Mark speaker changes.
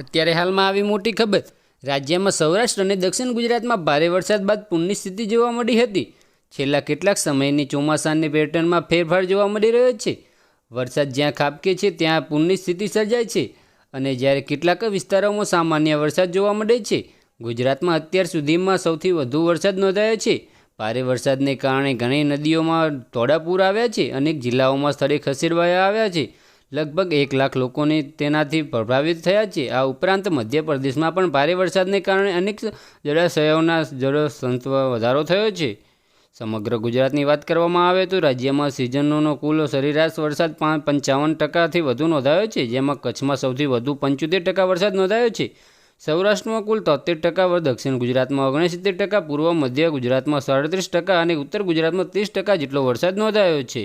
Speaker 1: અત્યારે હાલમાં આવી મોટી ખબર. રાજ્યમાં સૌરાષ્ટ્ર અને દક્ષિણ ગુજરાતમાં ભારે વરસાદ બાદ પૂરની સ્થિતિ જોવા મળી હતી. છેલ્લા કેટલાક સમયની ચોમાસાની પેટર્નમાં ફેરફાર જોવા મળી રહ્યો છે. વરસાદ જ્યાં ખાબકે છે, ત્યાં પૂરની સ્થિતિ સર્જાય છે અને જ્યારે કેટલાક વિસ્તારોમાં સામાન્ય વરસાદ જોવા મળે છે, ગુજરાતમાં અત્યાર સુધીમાં સૌથી વધુ વરસાદ નોંધાયો છે. ભારે વરસાદને કારણે ઘણી નદીઓમાં તોડાપૂર આવ્યા છે, અનેક જિલ્લાઓમાં સ્થળે ખસેડવાયા આવ્યા છે. લગભગ એક લાખ લોકોને તેનાથી પ્રભાવિત થયા છે. આ ઉપરાંત મધ્યપ્રદેશમાં પણ ભારે વરસાદને કારણે અનેક જળાશયોના જળસંત્વ વધારો થયો છે. સમગ્ર ગુજરાતની વાત કરવામાં આવે તો રાજ્યમાં સિઝનનો કુલ સરેરાશ વરસાદ પંચાવન ટકાથી વધુ નોંધાયો છે, જેમાં કચ્છમાં સૌથી વધુ પંચોતેર ટકા વરસાદ નોંધાયો છે. સૌરાષ્ટ્રમાં કુલ તોતેર ટકા દક્ષિણ ગુજરાતમાં ઓગણસિત્તેર ટકા, પૂર્વ મધ્ય ગુજરાતમાં સાડત્રીસ ટકા અને ઉત્તર ગુજરાતમાં ત્રીસ ટકા જેટલો વરસાદ નોંધાયો છે.